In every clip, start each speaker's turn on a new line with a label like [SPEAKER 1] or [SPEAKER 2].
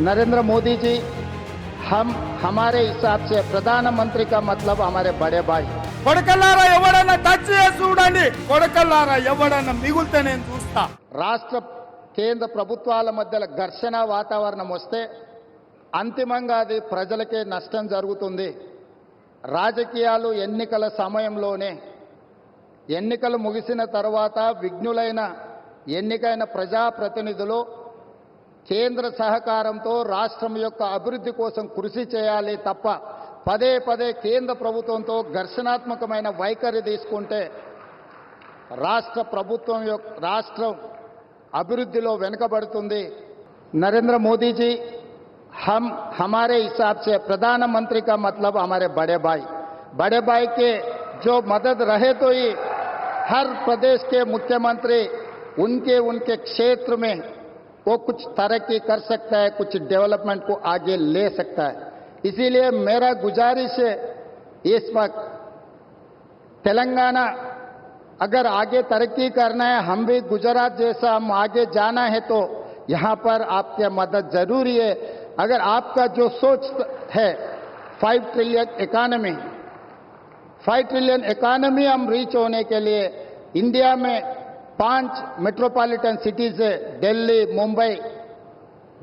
[SPEAKER 1] नरेंद्र मोदी जी हम हमारे हिसाब से प्रधानमंत्री का मतलब हमारे बड़े भाई
[SPEAKER 2] కొడకల్లారా ఎవడన్నా టచ్ చేసి చూడండి కొడకల్లారా ఎవడన్నా మిగులుతే నేను చూస్తా
[SPEAKER 1] రాష్ట్ర కేంద్ర ప్రభుత్వాల మధ్య ఘర్షణ వాతావరణం వస్తే అంతిమంగా అది ప్రజలకే నష్టం జరుగుతుంది రాజకీయాలు ఎన్నికల సమయంలోనే ఎన్నికలు ముగిసిన తర్వాత విఘ్నులైన ఎన్నికైన ప్రజాప్రతినిధులు కేంద్ర సహకారంతో రాష్ట్రం యొక్క అభివృద్ధి కోసం కృషి చేయాలి తప్ప పదే పదే కేంద్ర ప్రభుత్వంతో ఘర్షణాత్మకమైన వైఖరి తీసుకుంటే రాష్ట్ర ప్రభుత్వం యొక్క రాష్ట్రం అభివృద్ధిలో వెనుకబడుతుంది नरेंद्र मोदी जी हम हमारे हिसाब से प्रधानमंत्री का मतलब हमारे बड़े भाई बड़े भाई के जो मदद रहे तो ही हर प्रदेश के मुख्यमंत्री उनके उनके क्षेत्र में वो कुछ तरक्की कर सकता है, कुछ डेवलपमेंट को आगे ले सकता है। इसीलिए मेरा गुजारिश है, इस वक्त तेलंगाना, अगर आगे तरक्की करना है, हम भी गुजरात जैसा हम आगे जाना है तो यहाँ पर आपके मदद ज़रूरी है। अगर आपका जो सोच है five trillion economy five trillion economy हम रीच होने के लिए इंडिया में పాంచ్ metropolitan cities Delhi Mumbai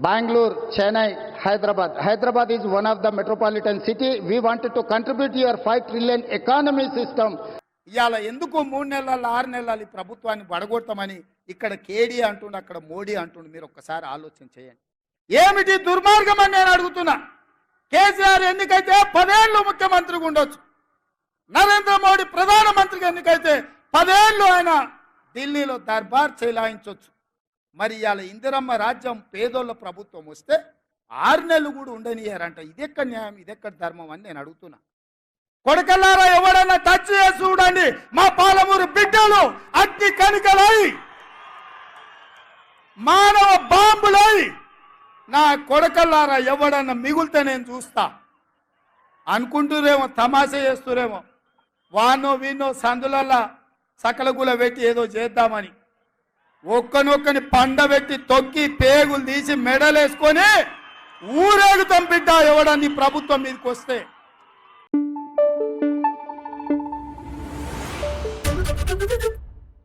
[SPEAKER 1] Bengaluru Chennai Hyderabad. Hyderabad is one of the metropolitan city We wanted to contribute to five trillion trillion system system.
[SPEAKER 2] ఇవాళ ఎందుకు మూడు నెలలు ఆరు నెలలు ఈ ప్రభుత్వాన్ని పడగొడతామని ఇక్కడ కేడీ అంటుండు అక్కడ మోడీ అంటుండు మీరు ఒక్కసారి ఆలోచన చేయండి. ఏమిటి దుర్మార్గం అని నేను అడుగుతున్నా? కేసీఆర్ ఎన్నికైతే పదేళ్ళు ముఖ్యమంత్రిగా ఉండొచ్చు. నరేంద్ర మోడీ ప్రధానమంత్రిగా ఎన్నికైతే పదేళ్ళు ఆయన ఢిల్లీలో దర్బార్ చేలాయించవచ్చు మరి ఇవాళ ఇందిరమ్మ రాజ్యం పేదోళ్ళ ప్రభుత్వం వస్తే ఆరు నెలలు కూడా ఉండనియారంట. ఇదెక్కడ న్యాయం? ఇదెక్కడ ధర్మం అని నేను అడుగుతున్నా. కొడకల్లారా ఎవడన్నా టచ్ చేసి చూడండి. మా పాలమూరు బిడ్డలు అగ్ని కణికలై మానవ బాంబులై. నా కొడకల్లారా ఎవడన్నా మిగులుతే నేను చూస్తా. అనుకుంటురేమో తమాషా చేస్తురేమో. వానో వీనో సందులల్లా సకలగుల పెట్టి ఏదో చేద్దామని ఒక్కనొక్కని పండబెట్టి తొక్కి పేగులు తీసి మెడలేసుకొని ఊరేగుతాం బిడ్డ ఎవడని ప్రభుత్వం మీదకి వస్తే
[SPEAKER 3] Thank you.